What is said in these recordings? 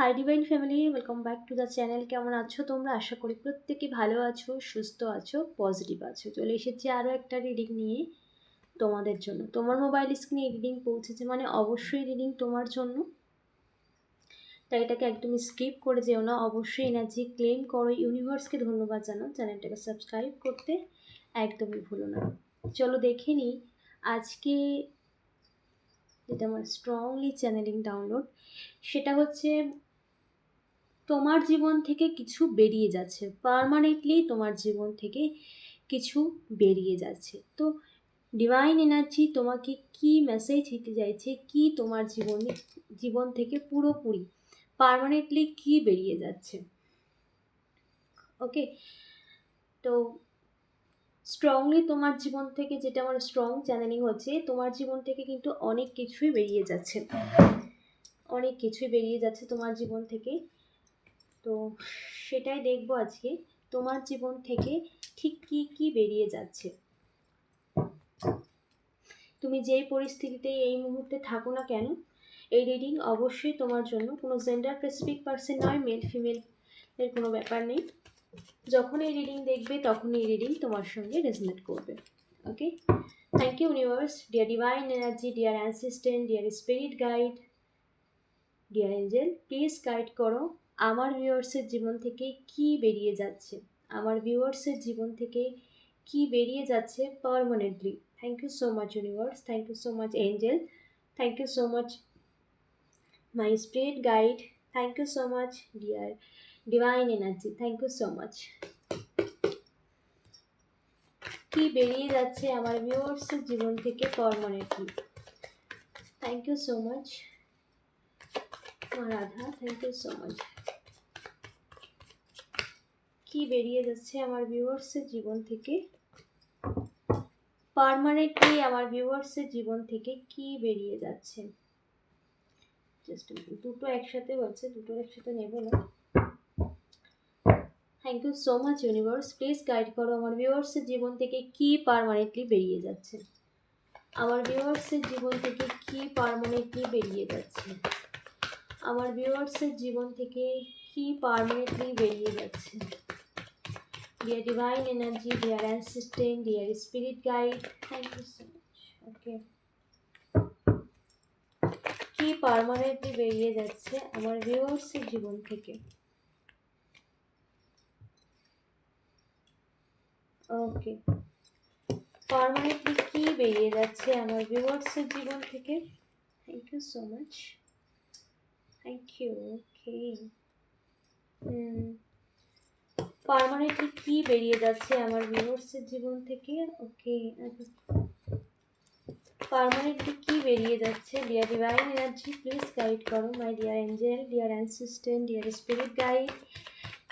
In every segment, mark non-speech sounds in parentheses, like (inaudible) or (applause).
Hi divine family welcome back to the channel কেমন আছো তোমরা? আশা করি প্রত্যেকে ভালো আছো, সুস্থ আছো পজিটিভ আছো। চলে এসেছি আরও একটা রিডিং নিয়ে তোমাদের জন্য। তোমার মোবাইল স্ক্রিনে রিডিং পৌঁছেছে মানে অবশ্যই রিডিং তোমার জন্য। তাই এটাকে একদম স্কিপ করে যেও না। অবশ্যই এনার্জি ক্লেম করো। ইউনিভার্সকে ধন্যবাদ জানো চ্যানেলটাকে সাবস্ক্রাইব করতে একদমই ভুলো না। চলো দেখে নিই আজকে যেটা আমার স্ট্রংলি চ্যানেলিং ডাউনলোড সেটা হচ্ছে তোমার জীবন থেকে কিছু বেরিয়ে যাচ্ছে। পারমানেন্টলি তোমার জীবন থেকে কিছু বেরিয়ে যাচ্ছে। তো ডিভাইন এনার্জি তোমাকে কি মেসেজ দিতে চাইছে? কি তোমার জীবনে, জীবন থেকে পুরোপুরি পারমানেন্টলি কি বেরিয়ে যাচ্ছে? ওকে তো স্ট্রংলি তোমার জীবন থেকে যেটা আমার স্ট্রং চ্যানেলিং হচ্ছে, তোমার জীবন থেকে কিন্তু অনেক কিছুই বেরিয়ে যাচ্ছে। অনেক কিছুই বেরিয়ে যাচ্ছে তোমার জীবন থেকে। তো সেটাই দেখব আজকে। তোমার জীবন থেকে ঠিক কী কী বেরিয়ে যাচ্ছে? তুমি যেই পরিস্থিতিতে এই মুহূর্তে থাকো না কেন, এই রিডিং অবশ্যই তোমার জন্য। কোনো জেন্ডার স্পেসিফিক পার্সন নয় মেল ফিমেল এর কোনো ব্যাপার নেই। যখন এই রিডিং দেখবে তখন এই রিডিং তোমার সঙ্গে রেজনেট করবে। Okay thank you universe dear divine energy dear assistant dear spirit guide dear angel please guide করো। আমার ভিউয়ার্সের জীবন থেকে কি বেরিয়ে যাচ্ছে? আমার ভিউয়ার্সের জীবন থেকে কি বেরিয়ে যাচ্ছে permanently thank you so much universe thank you so much angel thank you so much my spirit guide thank you so much dear divine energy thank you so much কি বেরিয়ে যাচ্ছে আমার ভিউয়ার্সের জীবন থেকে permanently thank you so much Radha thank you so much কি বেরিয়ে যাচ্ছে আমার ভিউয়ার্সের জীবন থেকে? পারমানেন্টলি আমার ভিউয়ার্সের জীবন থেকে কি বেরিয়ে যাচ্ছে? জাস্ট দুটো একসাথে হচ্ছে দুটো একসাথে নেব না। Thank you so much universe please guide করো আমার ভিউয়ার্সের জীবন থেকে কি পারমানেন্টলি বেরিয়ে যাচ্ছে? আমার ভিউয়ার্সের জীবন থেকে কি পারমানেন্টলি বেরিয়ে যাচ্ছে? আমার ভিউয়ার্সের জীবন থেকে কি পারমানেন্টলি বেরিয়ে যাচ্ছে। Dear divine energy dear assistant, dear spirit guide thank you so much okay কি পারমানেন্টলি বেরিয়ে যাচ্ছে আমার ভিউয়ার্সের জীবন থেকে। ওকে পারমানেন্টলি কি বেরিয়ে যাচ্ছে আমার ভিউয়ার্সের জীবন থেকে। Thank you so much thank you okay hmm. Permanently কি বেরিয়ে যাচ্ছে আমার ভিউয়ার্সের জীবন থেকে? ওকে পারমানেন্টলি কি বেরিয়ে যাচ্ছে? Dear divine energy please guide করো my dear angel dear assistant dear spirit guide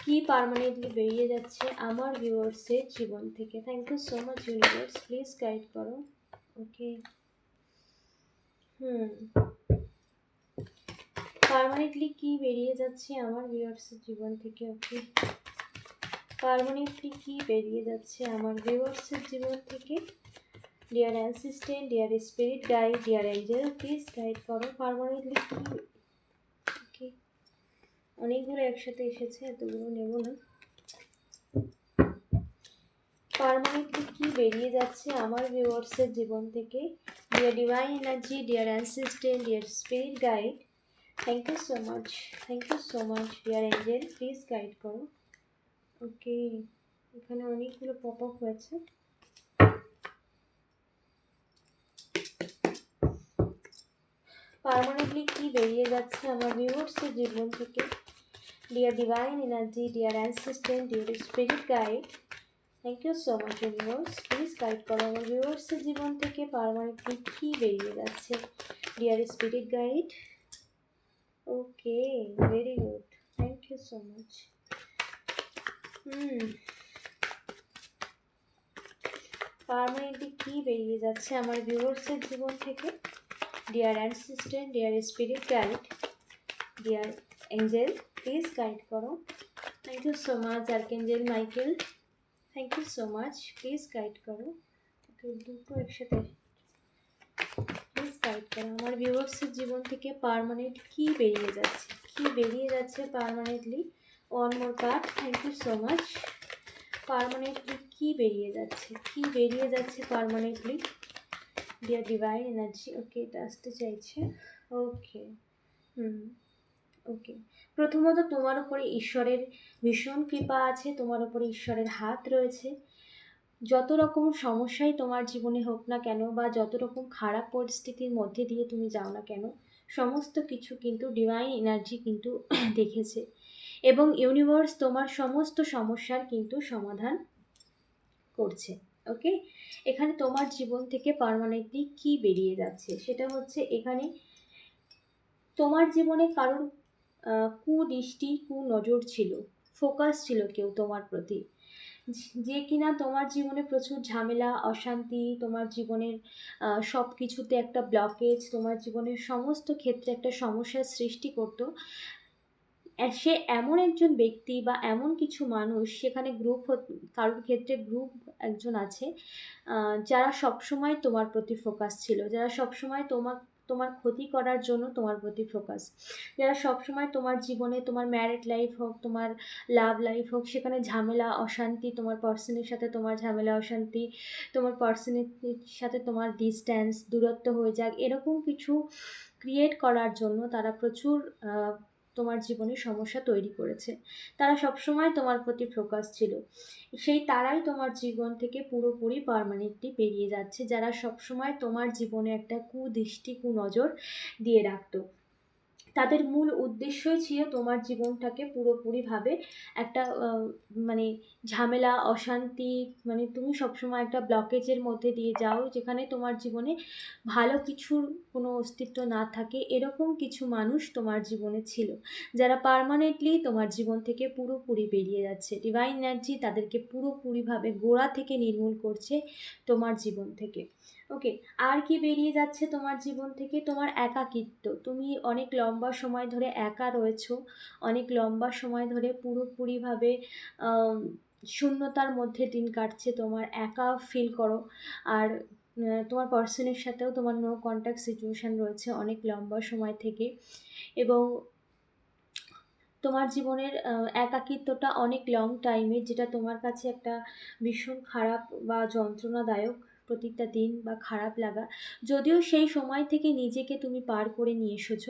কি পারমানেন্টলি বেরিয়ে যাচ্ছে আমার ভিউয়ার্সের জীবন থেকে? Thank you so much universe please guide করো ওকে হুম। পারমানেন্টলি কি বেরিয়ে যাচ্ছে আমার ভিউয়ার্সের জীবন থেকে ওকে পারমানেন্টলি কি বেরিয়ে যাচ্ছে আমার ভিউয়ার্সের জীবন থেকে? Dear assistant dear spirit guide dear angel please guide করো। পারমানেন্টলি কি? অনেকগুলো একসাথে এসেছে, এতগুলো নেব না। পারমানেন্টলি কি বেরিয়ে যাচ্ছে আমার ভিউয়ার্সের জীবন থেকে? Dear divine energy dear assistant dear spirit guide thank you so much thank you so much dear angel please guide করো ওকে এখানে অনেকগুলো পপ আপ হয়েছে। পারমানেন্টলি কি বেরিয়ে যাচ্ছে আমার ভিউয়ার্সের জীবন থেকে? Dear divine energy dear assistant dear spirit guide thank you so much viewers please guide করো আমার ভিউয়ার্সের জীবন থেকে পারমানেন্টলি কি বেরিয়ে যাচ্ছে? Dear spirit guide okay very good thank you so much hmm permanently কি বেরিয়ে যাচ্ছে আমার ভিউয়ার্সের জীবন থেকে? Dear assistant dear spirit guide dear angel please guide করো। Thank you so much archangel Michael thank you so much please guide করো। ওকে দুটো একসাথে। করো আমার ভিউয়ার্সের জীবন থেকে পারমানেন্ট কি বেরিয়ে যাচ্ছে? কি বেরিয়ে যাচ্ছে permanently one more card thank you so much permanently কি বেরিয়ে যাচ্ছে? কি বেরিয়ে যাচ্ছে permanently dear divine energy okay এটা আসতে চাইছে। ওকে হুম। ওকে প্রথমত তোমার উপরে ঈশ্বরের ভীষণ কৃপা আছে, তোমার উপরে ঈশ্বরের হাত রয়েছে। যত রকম সমস্যাই তোমার জীবনে হোক না কেন বা যত রকম খারাপ পরিস্থিতির মধ্যে দিয়ে তুমি যাও না কেন, সমস্ত কিছু কিন্তু ডিভাইন এনার্জি কিন্তু (clears throat) দেখেছে। এবং ইউনিভার্স তোমার সমস্ত সমস্যার কিন্তু সমাধান করছে ওকে এখানে তোমার জীবন থেকে পারমানেন্টলি কি বেরিয়ে যাচ্ছে সেটা হচ্ছে এখানে তোমার জীবনে কারোর কুদৃষ্টি কু নজর ছিল ফোকাস ছিল কেউ তোমার প্রতি। যে কিনা তোমার জীবনে প্রচুর ঝামেলা, অশান্তি, তোমার জীবনের সব কিছুতে একটা ব্লকেজ তোমার জীবনের সমস্ত ক্ষেত্রে একটা সমস্যার সৃষ্টি করতো। সে এমন একজন ব্যক্তি বা এমন কিছু মানুষ, সেখানে গ্রুপ কারোর ক্ষেত্রে গ্রুপ একজন আছে যারা সবসময় তোমার প্রতি ফোকাস ছিল, যারা সবসময় তোমার তোমার ক্ষতি করার জন্য তোমার প্রতি ফোকাস যারা সবসময় তোমার জীবনে তোমার ম্যারিড লাইফ হোক, তোমার লাভ লাইফ হোক, সেখানে ঝামেলা, অশান্তি, তোমার পার্সনের সাথে তোমার ঝামেলা, অশান্তি, তোমার পার্সনের সাথে তোমার ডিস্ট্যান্স দূরত্ব হয়ে যাক, এরকম কিছু ক্রিয়েট করার জন্য তারা প্রচুর তোমার জীবনে সমস্যা তৈরি করেছে। তারা সবসময় তোমার প্রতি ফোকাস ছিল। সেই তারাই তোমার জীবন থেকে পুরোপুরি পারমানেন্টলি বেরিয়ে যাচ্ছে, যারা সবসময় তোমার জীবনে একটা কুদৃষ্টি, কুনজর দিয়ে রাখতো। তাদের মূল উদ্দেশ্যই ছিল তোমার জীবনটাকে পুরোপুরিভাবে একটা মানে ঝামেলা, অশান্তি মানে তুমি সবসময় একটা ব্লকেজের মধ্যে দিয়ে যাও যেখানে তোমার জীবনে ভালো কিছুর কোনো অস্তিত্ব না থাকে। এরকম কিছু মানুষ তোমার জীবনে ছিল যারা পারমানেন্টলি তোমার জীবন থেকে পুরোপুরি বেরিয়ে যাচ্ছে। ডিভাইন এনার্জি তাদেরকে পুরোপুরিভাবে গোড়া থেকে নির্মূল করছে তোমার জীবন থেকে। ওকে আর কি বেরিয়ে যাচ্ছে তোমার জীবন থেকে? তোমার একাকিত্ব। তুমি অনেক লম্বা সময় ধরে একা রয়েছো, অনেক লম্বা সময় ধরে পুরোপুরিভাবে শূন্যতার মধ্যে দিন কাটছে। তোমার একা ফিল করো। আর তোমার পার্সনের সাথেও তোমার নো কন্ট্যাক্ট সিচুয়েশান রয়েছে অনেক লম্বা সময় থেকে। এবং তোমার জীবনের একাকিত্বটা অনেক লং টাইমের যেটা তোমার কাছে একটা ভীষণ খারাপ বা যন্ত্রণাদায়ক প্রতিটা দিন বা খারাপ লাগা, যদিও সেই সময় থেকে নিজেকে তুমি পার করে নিয়ে এসেছ।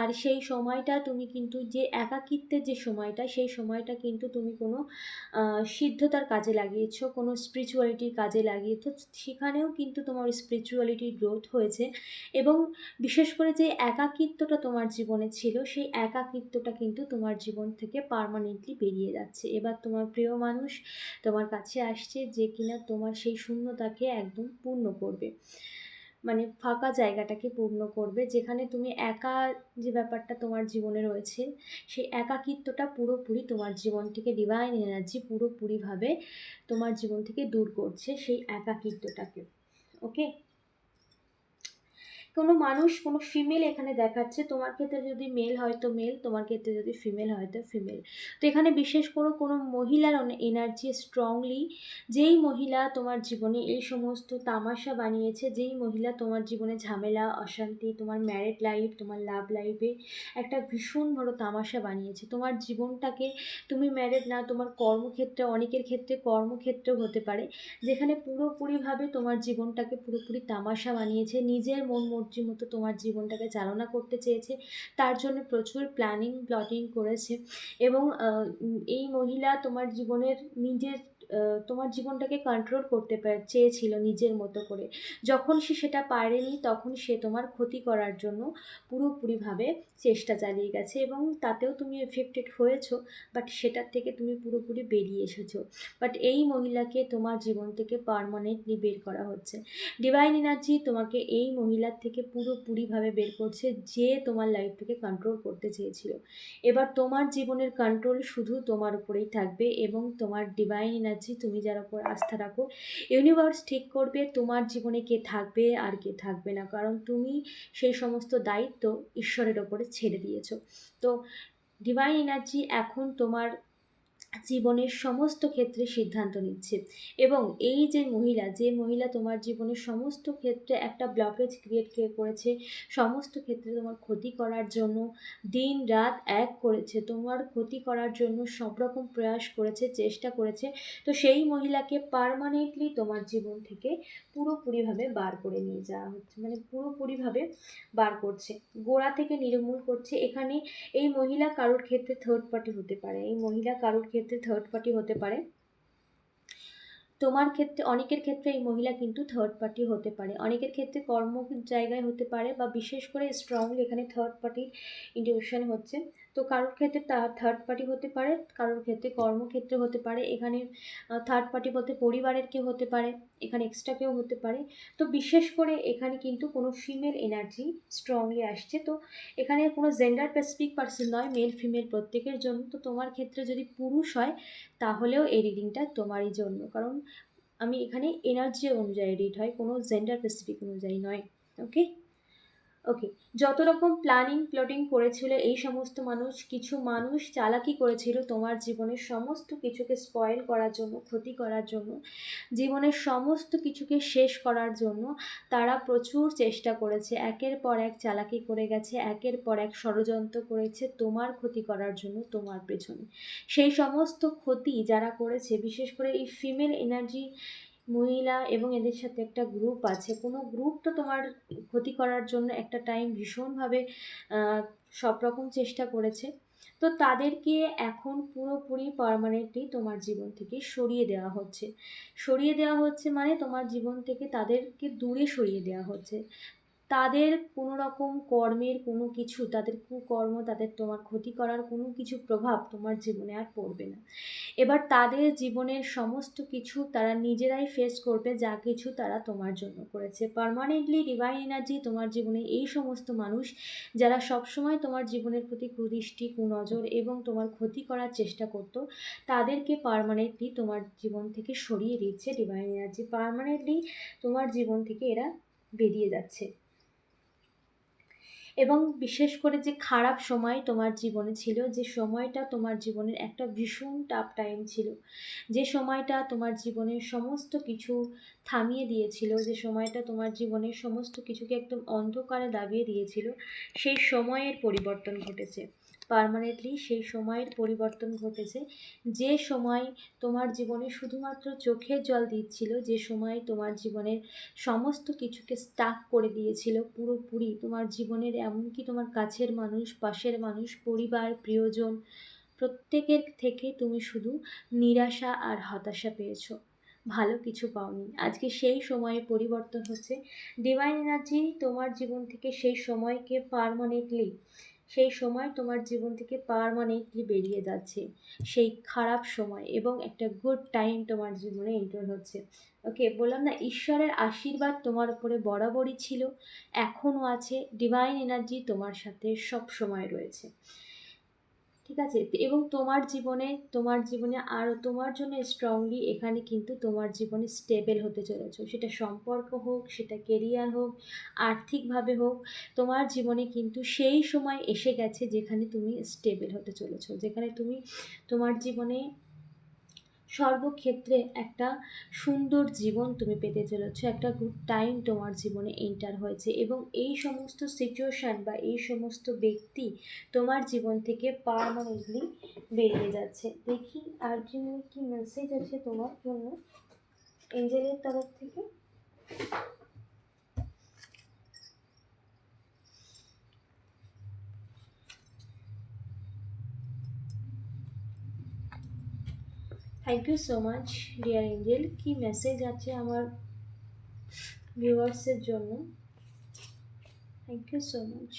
আর সেই সময়টা তুমি কিন্তু যে একাকিত্বের যে সময়টা, সেই সময়টা কিন্তু তুমি কোনো সিদ্ধতার কাজে লাগিয়েছো, কোনো স্পিরিচুয়ালিটির কাজে লাগিয়েছো। সেখানেও কিন্তু তোমার স্পিরিচুয়ালিটির গ্রোথ হয়েছে এবং বিশেষ করে যে একাকিত্বটা তোমার জীবনে ছিল, সেই একাকিত্বটা কিন্তু তোমার জীবন থেকে পারমানেন্টলি বেরিয়ে যাচ্ছে। এবার তোমার প্রিয় মানুষ তোমার কাছে আসছে যে কিনা তোমার সেই শূন্যতাকে এক একদম পূর্ণ করবে। মানে ফাঁকা জায়গাটাকে পূর্ণ করবে, যেখানে তুমি একা যে ব্যাপারটা তোমার জীবনে রয়েছে, সেই একাকিত্বটা পুরোপুরি তোমার জীবন থেকে ডিভাইন এনার্জি পুরোপুরিভাবে তোমার জীবন থেকে দূর করছে সেই একাকিত্বটাকে। ওকে কোনো মানুষ, কোনো ফিমেল এখানে দেখাচ্ছে, তোমার ক্ষেত্রে যদি মেল হয় তো মেল তোমার ক্ষেত্রে যদি ফিমেল হয় তো ফিমেল তো এখানে বিশেষ করে কোনো মহিলার এনার্জি স্ট্রংলি যেই মহিলা তোমার জীবনে এই সমস্ত তামাশা বানিয়েছে, যেই মহিলা তোমার জীবনে ঝামেলা, অশান্তি, তোমার ম্যারেড লাইফ তোমার লাভ লাইফে একটা ভীষণ বড় তামাশা বানিয়েছে। তোমার জীবনটাকে তুমি ম্যারেড না, তোমার কর্মক্ষেত্রে, অনেকের ক্ষেত্রে কর্মক্ষেত্রেও হতে পারে, যেখানে পুরোপুরিভাবে তোমার জীবনটাকে পুরোপুরি তামাশা বানিয়েছে, নিজের মন মর্জি মতো তোমার জীবনটাকে চালনা করতে চেয়েছে, তার জন্য প্রচুর প্ল্যানিং প্লটিং করেছে এবং এই মহিলা তোমার জীবনের নিজের তোমার জীবনটাকে কন্ট্রোল করতে চেয়েছিল নিজের মতো করে। যখন সে সেটা পারেনি, তখন সে তোমার ক্ষতি করার জন্য পুরোপুরিভাবে চেষ্টা চালিয়ে গেছে এবং তাতেও তুমি এফেক্টেড হয়েছো বাট সেটার থেকে তুমি পুরোপুরি বেরিয়ে এসেছ। বাট এই মহিলাকে তোমার জীবন থেকে পারমানেন্টলি বের করা হচ্ছে। ডিভাইন এনার্জি তোমাকে এই মহিলার থেকে পুরোপুরিভাবে বের করছে, যে তোমার লাইফটাকে কন্ট্রোল করতে চেয়েছিল। এবার তোমার জীবনের কন্ট্রোল শুধু তোমার উপরেই থাকবে এবং তোমার ডিভাইন এনার্জি যাচ্ছি, তুমি যার উপর আস্থা রাখো। ইউনিভার্স ঠিক করবে তোমার জীবনে কে থাকবে আর কে থাকবে না, কারণ তুমি সেই সমস্ত দায়িত্ব ঈশ্বরের ওপরে ছেড়ে দিয়েছ। তো ডিভাইন এনার্জি এখন তোমার জীবনের সমস্ত ক্ষেত্রে সিদ্ধান্ত নিচ্ছে। এবং এই যে মহিলা যে মহিলা তোমার জীবনের সমস্ত ক্ষেত্রে একটা ব্লকেজ ক্রিয়েট করেছে, সমস্ত ক্ষেত্রে তোমার ক্ষতি করার জন্য দিন রাত এক করেছে, তোমার ক্ষতি করার জন্য সব রকম প্রয়াস করেছে, চেষ্টা করেছে, তো সেই মহিলাকে পারমানেন্টলি তোমার জীবন থেকে পুরোপুরিভাবে বার করে নিয়ে যাওয়া হচ্ছে মানে পুরোপুরিভাবে বার করছে। গোড়া থেকে নির্মূল করছে। এখানে এই মহিলা কারোর ক্ষেত্রে থার্ড পার্টি হতে পারে, এই মহিলা কারোর ক্ষেত্রে থার্ড পার্টি হতে পারে। তোমার ক্ষেত্রে, অনেকের ক্ষেত্রে এই মহিলা কিন্তু থার্ড পার্টি হতে পারে। অনেকের ক্ষেত্রে কর্ম জায়গায় হতে পারে বা বিশেষ করে স্ট্রংলি এখানে থার্ড পার্টির ইন্ডিউশন হচ্ছে। তো কারোর ক্ষেত্রে তার থার্ড পার্টি হতে পারে, কারোর ক্ষেত্রে কর্মক্ষেত্রে হতে পারে, এখানে থার্ড পার্টি বলতে পরিবারের কেউ হতে পারে, এখানে এক্সট্রা কেউ হতে পারে। তো বিশেষ করে এখানে কিন্তু কোনো ফিমেল এনার্জি স্ট্রংলি আসছে। তো এখানে কোনো জেন্ডার স্পেসিফিক পার্সন নয় মেল ফিমেল প্রত্যেকের জন্য। তো তোমার ক্ষেত্রে যদি পুরুষ হয়, তাহলেও এই রিডিংটা তোমারই জন্য। কারণ আমি এখানে এনার্জি অনুযায়ী রিড হয়, কোনো জেন্ডার স্পেসিফিক অনুযায়ী নয়। ওকে ওকে যত রকম প্ল্যানিং প্লটিং করেছিল এই সমস্ত মানুষ, কিছু মানুষ চালাকি করেছিল তোমার জীবনের সমস্ত কিছুকে স্পয়েল করার জন্য, ক্ষতি করার জন্য, জীবনের সমস্ত কিছুকে শেষ করার জন্য তারা প্রচুর চেষ্টা করেছে। একের পর এক চালাকি করে গেছে, একের পর এক ষড়যন্ত্র করেছে তোমার ক্ষতি করার জন্য, তোমার পেছনে। সেই সমস্ত ক্ষতি যারা করেছে, বিশেষ করে এই ফিমেল এনার্জি মহিলা এবং এদের সাথে একটা গ্রুপ আছে। কোনো গ্রুপ তো তোমার ক্ষতি করার জন্য একটা টাইম ভীষণভাবে সব রকম চেষ্টা করেছে। তো তাদেরকে এখন পুরোপুরি পারমানেন্টলি তোমার জীবন থেকে সরিয়ে দেওয়া হচ্ছে। সরিয়ে দেওয়া হচ্ছে মানে তোমার জীবন থেকে তাদেরকে দূরে সরিয়ে দেওয়া হচ্ছে। তাদের কোনো রকম কর্মের কোনো কিছু, তাদের কুকর্ম, তাদের তোমার ক্ষতি করার কোনো কিছু প্রভাব তোমার জীবনে আর পড়বে না। এবার তাদের জীবনের সমস্ত কিছু তারা নিজেরাই ফেস করবে, যা কিছু তারা তোমার জন্য করেছে। পারমানেন্টলি ডিভাইন এনার্জি তোমার জীবনে এই সমস্ত মানুষ, যারা সবসময় তোমার জীবনের প্রতি কুদৃষ্টি, কুনজর এবং তোমার ক্ষতি করার চেষ্টা করতো, তাদেরকে পারমানেন্টলি তোমার জীবন থেকে সরিয়ে দিচ্ছে ডিভাইন এনার্জি পারমানেন্টলি তোমার জীবন থেকে এরা বেরিয়ে যাচ্ছে। এবং বিশেষ করে যে খারাপ সময় তোমার জীবনে ছিল, যে সময়টা তোমার জীবনের একটা ভীষণ টাফ টাইম ছিল, যে সময়টা তোমার জীবনের সমস্ত কিছু থামিয়ে দিয়েছিল, যে সময়টা তোমার জীবনের সমস্ত কিছুকে একদম অন্ধকারে দাবিয়ে দিয়েছিল, সেই সময়ের পরিবর্তন ঘটেছে। পারমানেন্টলি সেই সময়ের পরিবর্তন ঘটেছে। যে সময় তোমার জীবনে শুধুমাত্র চোখের জল দিচ্ছিল, যে সময় তোমার জীবনের সমস্ত কিছুকে স্টাক করে দিয়েছিল পুরোপুরি, তোমার জীবনের এমনকি তোমার কাছের মানুষ, পাশের মানুষ, পরিবার, প্রিয়জন, প্রত্যেকের থেকে তুমি শুধু নিরাশা আর হতাশা পেয়েছ। ভালো কিছু পাওনি। আজকে সেই সময়ে পরিবর্তন হচ্ছে। ডিভাইন এনার্জি তোমার জীবন থেকে সেই সময়কে পারমানেন্টলি সেই সময় তোমার জীবন থেকে পারমানেন্টলি বেরিয়ে যাচ্ছে? সেই খারাপ সময় এবং একটা গুড টাইম তোমার জীবনে এন্টার হচ্ছে। ওকে বললাম না, ঈশ্বরের আশীর্বাদ তোমার উপরে বরাবরই ছিল। এখনও আছে ডিভাইন এনার্জি তোমার সাথে সব সময় রয়েছে। ঠিক আছে? এবং তোমার জীবনে তোমার জীবনে আরও তোমার জন্য স্ট্রংলি এখানে কিন্তু তোমার জীবনে স্টেবেল হতে চলেছ। সেটা সম্পর্ক হোক, সেটা কেরিয়ার হোক, আর্থিকভাবে হোক, তোমার জীবনে কিন্তু সেই সময় এসে গেছে যেখানে তুমি স্টেবেল হতে চলেছ। যেখানে তুমি তোমার জীবনে সর্বক্ষেত্রে একটা সুন্দর জীবন তুমি পেতে চলেছ, একটা গুড টাইম তোমার জীবনে এন্টার হয়েছে এবং এই সমস্ত সিচুয়েশান বা এই সমস্ত ব্যক্তি তোমার জীবন থেকে পারমানেন্টলি বেরিয়ে যাচ্ছে। দেখি আর কি মেসেজ আছে তোমার জন্য। এঞ্জেলের তরফ থেকে। Thank you so much dear angel কি মেসেজ আছে আমার ভিউয়ার্সের জন্য? থ্যাংক ইউ সো মাচ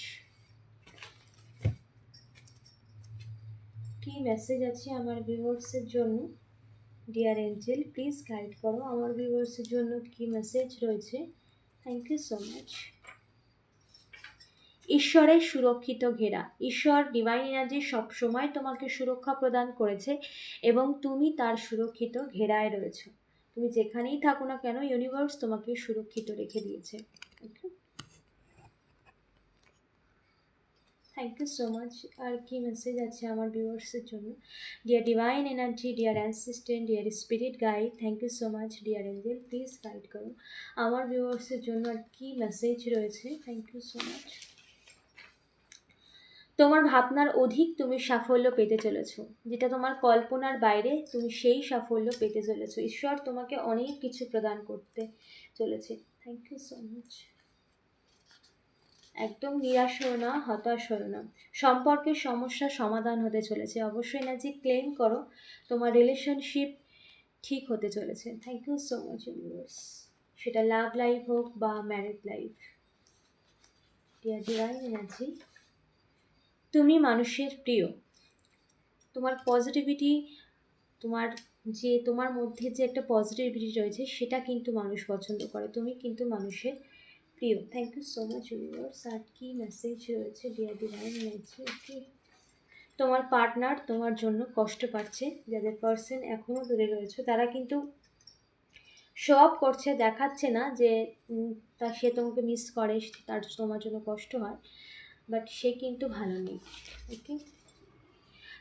কি মেসেজ আছে আমার ভিউয়ার্সের জন্য? ডিয়ার এঞ্জেল প্লিজ গাইড করো। আমার ভিউয়ার্সের জন্য কি মেসেজ রয়েছে? থ্যাংক ইউ সো মাচ ঈশ্বরের সুরক্ষিত ঘেরা। ঈশ্বর ডিভাইন এনার্জি সবসময় তোমাকে সুরক্ষা প্রদান করেছে এবং তুমি তার সুরক্ষিত ঘেরায় রয়েছ। তুমি যেখানেই থাকো না কেন ইউনিভার্স তোমাকে সুরক্ষিত রেখে দিয়েছে। থ্যাংক ইউ সো মাচ আর কি মেসেজ আছে আমার ভিউয়ার্সের জন্য? Dear divine energy dear assistant dear spirit guide thank you so much dear angel please guide করো। আমার ভিউয়ার্সের জন্য আর কি মেসেজ রয়েছে? থ্যাংক ইউ সো মাচ তোমার ভাবনার অধিক তুমি সাফল্য পেতে চলেছো। যেটা তোমার কল্পনার বাইরে তুমি সেই সাফল্য পেতে চলেছ। ঈশ্বর তোমাকে অনেক কিছু প্রদান করতে চলেছে। থ্যাংক ইউ সো মাচ একদম নিরাশ হও না, হতাশ হও না। সম্পর্কের সমস্যা সমাধান হতে চলেছে। অবশ্যই না যে ক্লেম করো। তোমার রিলেশনশিপ ঠিক হতে চলেছে। Thank you so much universe সেটা লাভ লাইফ হোক বা married life dear divine energy তুমি মানুষের প্রিয়। তোমার পজিটিভিটি তোমার যে, তোমার মধ্যে যে একটা পজিটিভিটি রয়েছে, সেটা কিন্তু মানুষ পছন্দ করে। তুমি কিন্তু মানুষের প্রিয়। Thank you so much universe আর কি মেসেজ রয়েছে? ডিয়ার ডিভাইন ওকে তোমার পার্টনার তোমার জন্য কষ্ট পাচ্ছে। যাদের পার্সন এখনও দূরে রয়েছে, তারা কিন্তু সব করছে, দেখাচ্ছে না যে তা সে তোমাকে মিস করে তার তোমার জন্য কষ্ট হয়। বাট সে কিন্তু ভালো নেই। ওকে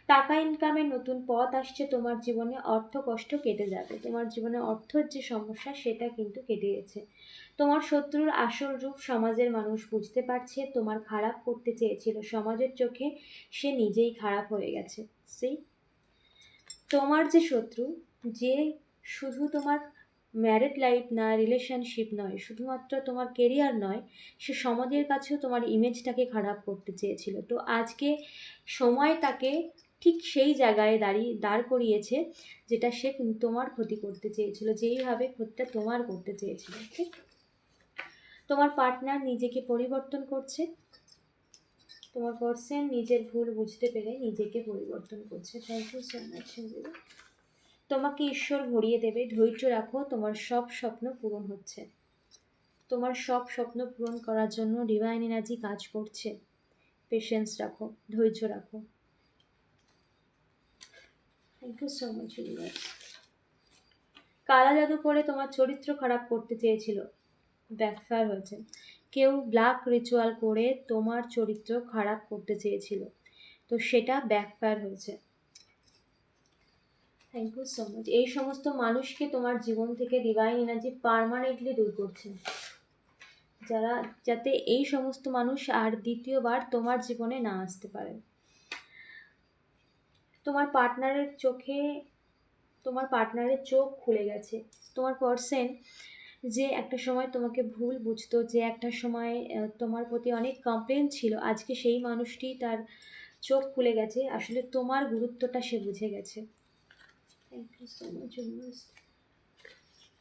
টাকা ইনকামের নতুন পথ আসছে, তোমার জীবনে অর্থ কষ্ট কেটে যাবে। তোমার জীবনে অর্থর যে সমস্যা, সেটা কিন্তু কেটে গেছে। তোমার শত্রুর আসল রূপ সমাজের মানুষ বুঝতে পারছে, তোমার খারাপ করতে চেয়েছিল। সমাজের চোখে সে নিজেই খারাপ হয়ে গেছে। সেই তোমার যে শত্রু, যে শুধু তোমার ম্যারিড লাইফ না রিলেশনশিপ নয়, শুধুমাত্র তোমার কেরিয়ার নয়, সে সমাজের কাছেও তোমার ইমেজটাকে খারাপ করতে চেয়েছিল। তো আজকে সময় তাকে ঠিক সেই জায়গায় দাঁড়িয়ে দাঁড় করিয়েছে যেটা সে তোমার ক্ষতি করতে চেয়েছিল, যেইভাবে ক্ষতিটা তোমার করতে চেয়েছিল ঠিক তোমার পার্টনার নিজেকে পরিবর্তন করছে, তোমার পার্সন নিজের ভুল বুঝতে পেরে নিজেকে পরিবর্তন করছে। থ্যাংক ইউ সো মাচ তোমাকে ঈশ্বর ভরিয়ে দেবে, ধৈর্য রাখো, তোমার সব স্বপ্ন পূরণ হচ্ছে। তোমার সব স্বপ্ন পূরণ করার জন্য ডিভাইন এনার্জি কাজ করছে। পেশেন্স রাখো, ধৈর্য রাখো। থ্যাংক ইউ সো মাচ কালা জাদু করে তোমার চরিত্র খারাপ করতে চেয়েছিল। ব্যাকফায়ার হয়েছে। কেউ ব্ল্যাক রিচুয়াল করে তোমার চরিত্র খারাপ করতে চেয়েছিল। তো সেটা ব্যাকফায়ার হয়েছে। থ্যাংক ইউ সো মাচ এই সমস্ত মানুষকে তোমার জীবন থেকে ডিভাইন এনার্জি পারমানেন্টলি দূর করছে। যারা, যাতে এই সমস্ত মানুষ আর দ্বিতীয়বার তোমার জীবনে না আসতে পারে। তোমার পার্টনারের চোখে, তোমার পার্টনারের চোখ খুলে গেছে। তোমার পার্সন যে একটা সময় তোমাকে ভুল বুঝতো, যে একটা সময় তোমার প্রতি অনেক কমপ্লেন ছিল, আজকে সেই মানুষটি তার চোখ খুলে গেছে। আসলে তোমার গুরুত্বটা সে বুঝে গেছে। Thank you so much universe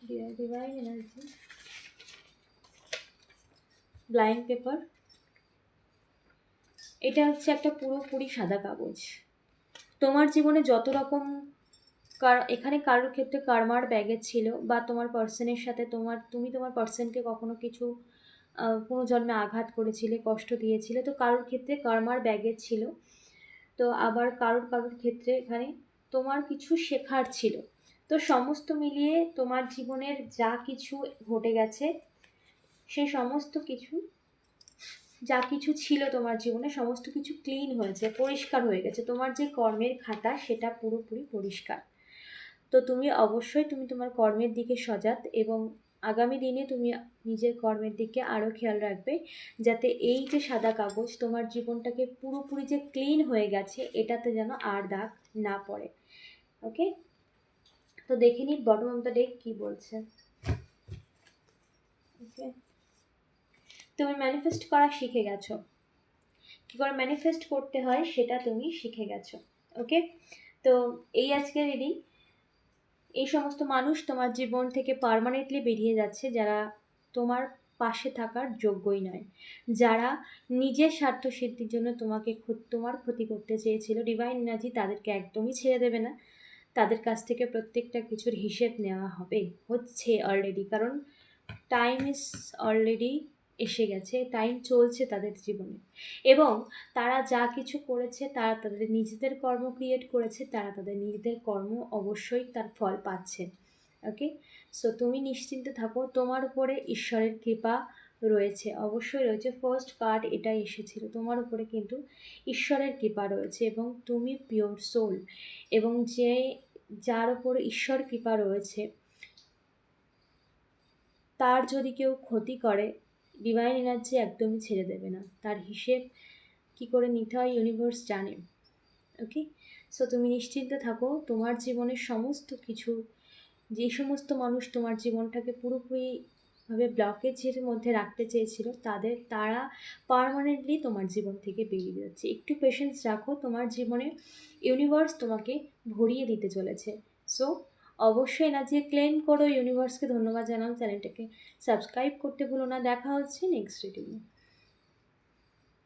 dear divine energy blind paper এটা হচ্ছে একটা পুরোপুরি সাদা কাগজ। তোমার জীবনে যত রকম কার, এখানে কারোর ক্ষেত্রে কারমার ব্যাগেজ ছিল বা তোমার পার্সনের সাথে তোমার, তুমি তোমার পার্সনকে কখনো কিছু কোনো জন্মে আঘাত করেছিলে, কষ্ট দিয়েছিলে, তো কারোর ক্ষেত্রে কারমার ব্যাগেজ ছিল। তো আবার কারোর কারোর ক্ষেত্রে এখানে তোমার কিছু শেখার ছিল। তো সমস্ত মিলিয়ে তোমার জীবনের যা কিছু ঘটে গেছে, সে সমস্ত কিছু, যা কিছু ছিল তোমার জীবনে, সমস্ত কিছু ক্লিন হয়েছে, পরিষ্কার হয়ে গেছে। তোমার যে কর্মের খাতা, সেটা পুরোপুরি পরিষ্কার। তো তুমি অবশ্যই তুমি তোমার কর্মের দিকে সজাগ এবং আগামী দিনে তুমি নিজের কর্মের দিকে আরও খেয়াল রাখবে, যাতে এই যে সাদা কাগজ তোমার জীবনটাকে পুরোপুরি যে ক্লিন হয়ে গেছে, এটাতে যেন আর দাগ না পড়ে। ওকে? তো দেখে নিই বটম অফ দ্য ডেক কী বলছে। ওকে? তুমি ম্যানিফেস্ট করা শিখে গেছো। কী করে ম্যানিফেস্ট করতে হয় সেটা তুমি শিখে গেছো। ওকে? তো এই আজকে রিডিং এই সমস্ত মানুষ তোমার জীবন থেকে পার্মানেন্টলি বেরিয়ে যাচ্ছে, যারা তোমার পাশে থাকার যোগ্যই নয়। যারা নিজের স্বার্থ সিদ্ধির জন্য তোমাকে তোমার ক্ষতি করতে চেয়েছিল ডিভাইন এনার্জি তাদেরকে একদমই ছেড়ে দেবে না। তাদের কাছ থেকে প্রত্যেকটা কিছুর হিসেব নেওয়া হবে। হচ্ছে অলরেডি কারণ টাইম ইজ অলরেডি এসে গেছে টাইম চলছে তাদের জীবনে। এবং তারা যা কিছু করেছে, তারা তাদের নিজেদের কর্ম ক্রিয়েট করেছে, তারা তাদের নিজেদের কর্ম অবশ্যই তার ফল পাচ্ছে। ওকে সো তুমি নিশ্চিন্তে থাকো, তোমার উপরে ঈশ্বরের কৃপা রয়েছে। অবশ্যই রয়েছে। ফার্স্ট কার্ড এটাই এসেছিল। তোমার উপরে কিন্তু ঈশ্বরের কৃপা রয়েছে এবং তুমি পিওর সোল এবং যে, যার উপরে ঈশ্বর কৃপা রয়েছে, তার যদি কেউ ক্ষতি করে ডিভাইন এনার্জি একদমই ছেড়ে দেবে না। তার হিসেব কি করে নিতে হয় ইউনিভার্স জানে। ওকে সো তুমি নিশ্চিন্ত থাকো। তোমার জীবনের সমস্ত কিছু, যে সমস্ত মানুষ তোমার জীবনটাকে পুরোপুরিভাবে ব্লকেজের মধ্যে রাখতে চেয়েছিল, তাদের, তারা পারমানেন্টলি তোমার জীবন থেকে বেরিয়ে যাচ্ছে। একটু পেশেন্স রাখো, তোমার জীবনে ইউনিভার্স তোমাকে ভরিয়ে দিতে চলেছে। সো অবশ্যই এনার্জি ক্লেম করো ইউনিভার্সকে ধন্যবাদ জানাও চ্যানেলটাকে সাবস্ক্রাইব করতে ভুলো না। দেখা হচ্ছে নেক্সট রিডিংয়ে